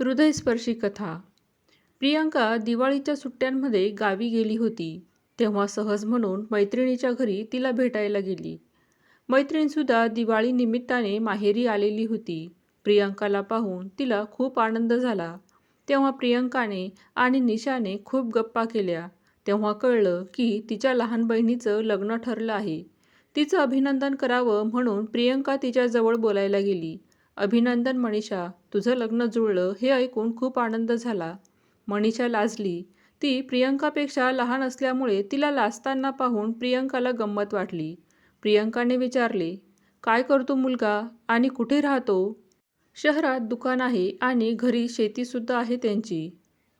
हृदयस्पर्शी कथा. प्रियांका दिवाळीच्या सुट्ट्यांमध्ये गावी गेली होती. तेव्हा सहज म्हणून मैत्रिणीच्या घरी तिला भेटायला गेली. मैत्रीणसुद्धा दिवाळी निमित्ताने माहेरी आलेली होती. प्रियांकाला पाहून तिला खूप आनंद झाला. तेव्हा प्रियंकाने आणि निशाने खूप गप्पा केल्या. तेव्हा कळलं की तिच्या लहान बहिणीचं लग्न ठरलं आहे. तिचं अभिनंदन करावं म्हणून प्रियंका तिच्याजवळ बोलायला गेली. अभिनंदन मनीषा तुझं लग्न जुळलं हे ऐकून खूप आनंद झाला. मनीषा लाजली. ती प्रियंकापेक्षा लहान असल्यामुळे तिला लाजताना पाहून प्रियंकाला गंमत वाटली. प्रियंकाने विचारले काय करतो मुलगा? आणि कुठे राहतो? शहरात दुकान आहे आणि घरी शेतीसुद्धा आहे त्यांची.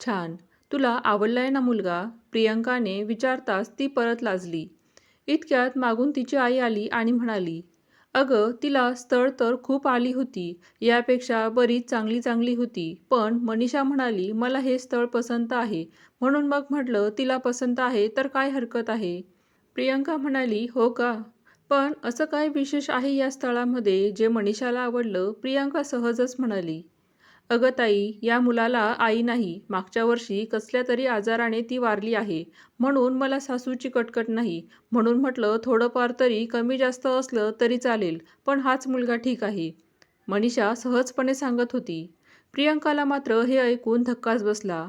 छान. तुला आवडलाय ना मुलगा? प्रियंकाने विचारताच ती परत लाजली. इतक्यात मागून तिची आई आली आणि म्हणाली अगं तिला स्थळ तर खूप आली होती. यापेक्षा बरीच चांगली चांगली होती. पण मनीषा म्हणाली मला हे स्थळ पसंत आहे. म्हणून मग म्हटलं तिला पसंत आहे तर काय हरकत आहे? प्रियंका म्हणाली हो का? पण असं काय विशेष आहे या स्थळामध्ये जे मनीषाला आवडलं? प्रियंका सहजच म्हणाली अगं ताई या मुलाला आई नाही. मागच्या वर्षी कसल्या तरी आजाराने ती वारली आहे. म्हणून मला सासूची कटकट नाही. म्हणून म्हटलं थोडंफार तरी कमी जास्त असलं तरी चालेल पण हाच मुलगा ठीक आहे. मनीषा सहजपणे सांगत होती. प्रियंकाला मात्र हे ऐकून धक्काच बसला.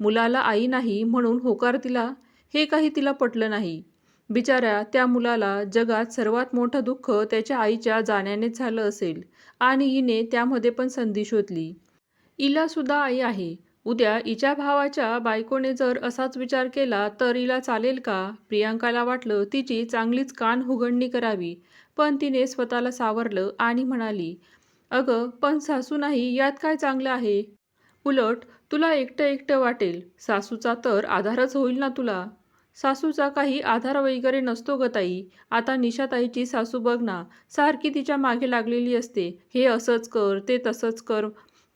मुलाला आई नाही म्हणून होकार दिला? हे काही तिला पटलं नाही. बिचाऱ्या त्या मुलाला जगात सर्वात मोठं दुःख त्याच्या आईच्या जाण्यानेच झालं असेल. आणि हिने त्यामध्ये पण संधी शोधली. इलासुद्धा आई आहे. उद्या इच्या भावाच्या बायकोने जर असाच विचार केला तर हिला चालेल का? प्रियांकाला वाटलं तिची चांगलीच कान हुगडणी करावी. पण तिने स्वतःला सावरलं आणि म्हणाली अगं पण सासू नाही यात काय चांगलं आहे? उलट तुला एकटं एकटं वाटेल. सासूचा तर आधारच होईल ना तुला. सासूचा काही आधार वगैरे नसतो ग ताई. आता निशाताईची सासू बघ ना. सारखी तिच्यामागे लागलेली असते. हे असंच कर ते तसंच कर.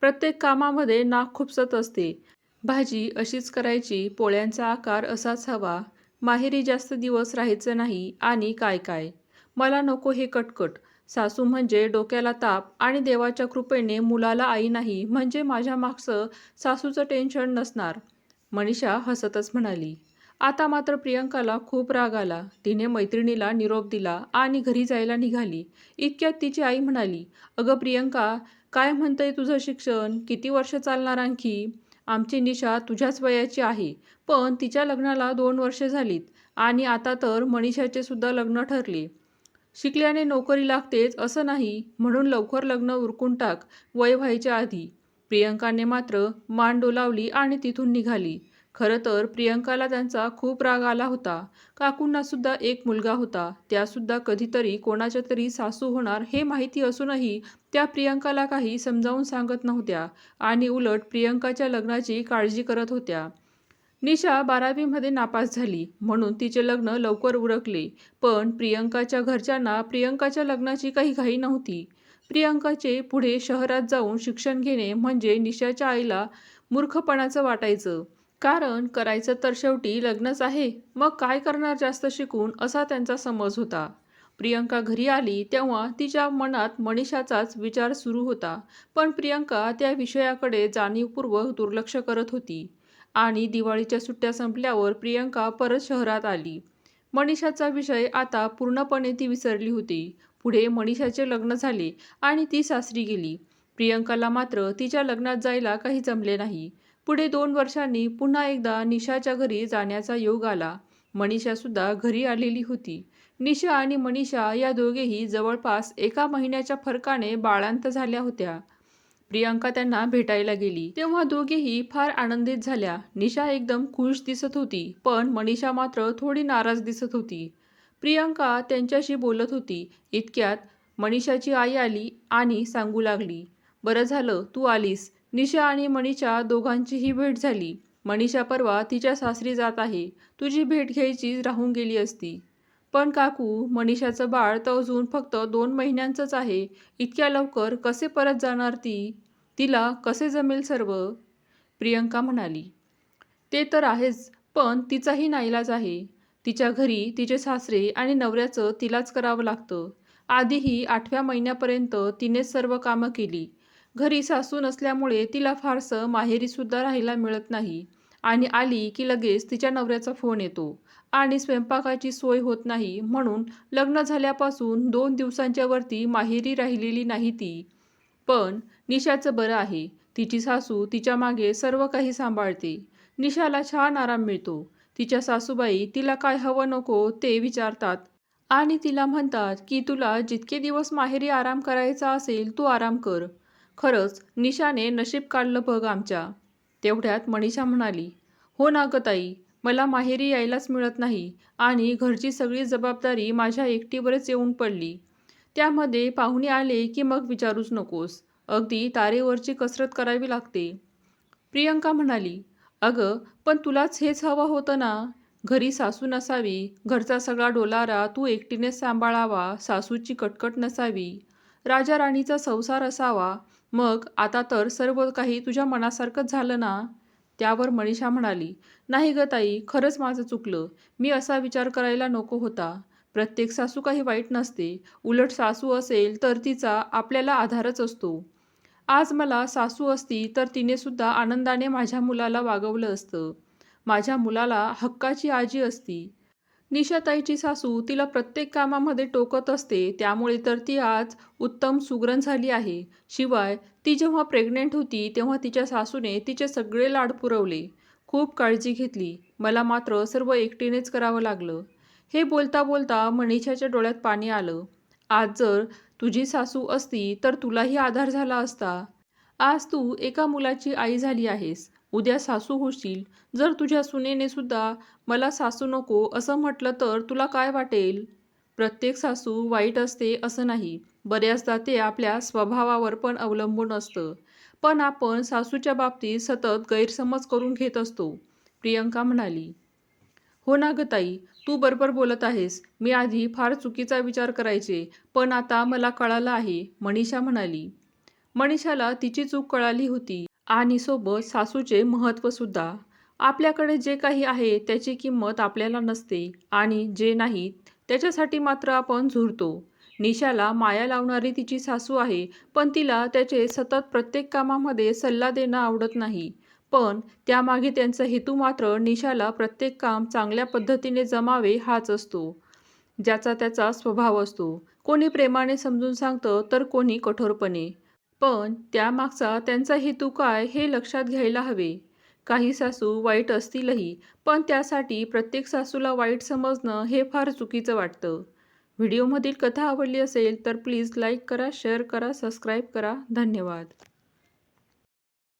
प्रत्येक कामामध्ये नाक खुपसत असते. भाजी अशीच करायची पोळ्यांचा आकार असाच हवा. माहेरी जास्त दिवस राहायचं नाही आणि काय काय? मला नको हे कटकट. सासू म्हणजे डोक्याला ताप आणि देवाच्या कृपेने मुलाला आई नाही म्हणजे माझ्या मागचं सासूचं टेन्शन नसणार. मनीषा हसतच म्हणाली. आता मात्र प्रियंकाला खूप राग आला. तिने मैत्रिणीला निरोप दिला आणि घरी जायला निघाली. इतक्यात तिची आई म्हणाली अगं प्रियंका काय म्हणतंय तुझं शिक्षण? किती वर्ष चालणार आणखी? आमची निशा तुझ्याच वयाची आहे. पण तिच्या लग्नाला दोन वर्षे झालीत आणि आता तर मनीषाचे सुद्धा लग्न ठरले. शिकल्याने नोकरी लागतेच असं नाही म्हणून लवकर लग्न उरकून टाक वय व्हायच्या आधी. प्रियंकाने मात्र मान डोलावली आणि तिथून निघाली. खरं तर प्रियंकाला त्यांचा खूप राग आला होता. काकूंना सुद्धा एक मुलगा होता. त्यासुद्धा कधीतरी कोणाच्या तरी सासू होणार हे माहिती असूनही त्या प्रियंकाला काही समजावून सांगत नव्हत्या आणि उलट प्रियंकाच्या लग्नाची काळजी करत होत्या. निशा बारावीमध्ये नापास झाली. म्हणून तिचे लग्न लवकर उरकले. पण प्रियंकाच्या घरच्यांना प्रियंकाच्या लग्नाची काही घाई नव्हती. प्रियंकाचे पुढे शहरात जाऊन शिक्षण घेणे म्हणजे निशाच्या आईला मूर्खपणाचं वाटायचं. कारण करायचं तर शेवटी लग्नच आहे. मग काय करणार जास्त शिकून असा त्यांचा समज होता. प्रियंका घरी आली तेव्हा तिच्या मनात मनीषाचाच विचार सुरू होता. पण प्रियंका त्या विषयाकडे जाणीवपूर्वक दुर्लक्ष करत होती. आणि दिवाळीच्या सुट्ट्या संपल्यावर प्रियंका परत शहरात आली. मनीषाचा विषय आता पूर्णपणे ती विसरली होती. पुढे मनीषाचे लग्न झाले आणि ती सासरी गेली. प्रियंकाला मात्र तिच्या लग्नात जायला काही जमले नाही. पुढे दोन वर्षांनी पुन्हा एकदा निशाच्या घरी जाण्याचा योग आला. मनीषासुद्धा घरी आलेली होती. निशा आणि मनीषा या दोघेही जवळपास एका महिन्याच्या फरकाने बाळांत झाल्या होत्या. प्रियांका त्यांना भेटायला गेली. तेव्हा दोघेही फार आनंदित झाल्या. निशा एकदम खुश दिसत होती पण मनीषा मात्र थोडी नाराज दिसत होती. प्रियांका त्यांच्याशी बोलत होती. इतक्यात मनीषाची आई आली आणि सांगू लागली बरं झालं तू आलीस. निशा आणि मनीषा दोघांचीही भेट झाली. मनीषा परवा तिच्या सासरी जात आहे. तुझी भेट घ्यायची राहून गेली असती. पण काकू मनीषाचं बाळ तर अजून फक्त दोन महिन्यांचंच आहे. इतक्या लवकर कसे परत जाणार ती? तिला कसे जमेल सर्व? प्रियंका म्हणाली. ते तर आहेच पण तिचाही नाईलाज आहे. तिच्या घरी तिचे सासरे आणि नवऱ्याचं तिलाच करावं लागतं. आधीही आठव्या महिन्यापर्यंत तिनेच सर्व कामं केली. घरी सासू नसल्यामुळे तिला फारसं माहेरीसुद्धा राहायला मिळत नाही. आणि आली की लगेच तिच्या नवऱ्याचा फोन येतो. आणि स्वयंपाकाची सोय होत नाही म्हणून लग्न झाल्यापासून दोन दिवसांच्या वरती माहेरी राहिलेली नाही ती. पण निशाचं बरं आहे. तिची सासू तिच्यामागे सर्व काही सांभाळते. निशाला छान आराम मिळतो. तिच्या सासूबाई तिला काय हवं नको ते विचारतात. आणि तिला म्हणतात की तुला जितके दिवस माहेरी आराम करायचा असेल तू आराम कर. खरंच निशाने नशीब काढलं बघ आमच्या. तेवढ्यात मनीषा म्हणाली हो ना ग ताई मला माहेरी यायलाच मिळत नाही आणि घरची सगळी जबाबदारी माझ्या एकटीवरच येऊन पडली. त्यामध्ये पाहुणे आले की मग विचारूच नकोस. अगदी तारेवरची कसरत करावी लागते. प्रियंका म्हणाली अगं पण तुलाच हेच हवं होतं ना? घरी सासू नसावी घरचा सगळा डोलारा तू एकटीनेच सांभाळावा सासूची कटकट नसावी. राजा राणीचा संसार असावा मग आता तर सर्व काही तुझ्या मनासारखंच झालं ना? त्यावर मनीषा म्हणाली नाही ग ताई खरंच माझं चुकलं. मी असा विचार करायला नको होता. प्रत्येक सासू काही वाईट नसते. उलट सासू असेल तर तिचा आपल्याला आधारच असतो. आज मला सासू असती तर तिनेसुद्धा आनंदाने माझ्या मुलाला वागवलं असतं. माझ्या मुलाला हक्काची आजी असती. निशाताईची सासू तिला प्रत्येक कामामध्ये टोकत असते त्यामुळे तर ती आज उत्तम सुग्रण झाली आहे. शिवाय ती जेव्हा प्रेग्नेंट होती तेव्हा तिच्या सासूने तिचे सगळे लाड पुरवले. खूप काळजी घेतली. मला मात्र सर्व एकटीनेच करावं लागलं. हे बोलता बोलता मनीषाच्या डोळ्यात पाणी आलं. आज जर तुझी सासू असती तर तुलाही आधार झाला असता. आज तू एका मुलाची आई झाली आहेस. उद्या सासू होशील. जर तुझ्या सुनेने सुद्धा मला सासू नको असं म्हटलं तर तुला काय वाटेल? प्रत्येक सासू वाईट असते असं नाही. बऱ्याचदा ते आपल्या स्वभावावर पण अवलंबून असतं. पण आपण सासूच्या बाबतीत सतत गैरसमज करून घेत असतो. प्रियंका म्हणाली हो ना गताई ताई तू बरोबर बोलत आहेस. मी आधी फार चुकीचा विचार करायचे पण आता मला कळालं आहे. मनीषा म्हणाली मनीषाला तिची चूक कळाली होती. आणि सोबत सासूचे महत्त्वसुद्धा आपल्याकडे जे काही आहे त्याची किंमत आपल्याला नसते आणि जे नाही त्याच्यासाठी मात्र आपण झुरतो. निशाला माया लावणारी तिची सासू आहे पण तिला त्याचे सतत प्रत्येक कामामध्ये सल्ला देणं आवडत नाही. पण त्यामागे त्यांचा हेतू मात्र निशाला प्रत्येक काम चांगल्या पद्धतीने जमावे हाच असतो. ज्याचा त्याचा स्वभाव असतो. कोणी प्रेमाने समजून सांगतं तर कोणी कठोरपणे. पण त्यामागचा त्यांचा हेतू काय हे लक्षात घ्यायला हवे. काही सासू वाईट असतीलही पण त्यासाठी प्रत्येक सासूला वाईट समजणं हे फार चुकीचं वाटतं. व्हिडिओमधील कथा आवडली असेल तर प्लीज लाईक करा शेअर करा सबस्क्राईब करा. धन्यवाद.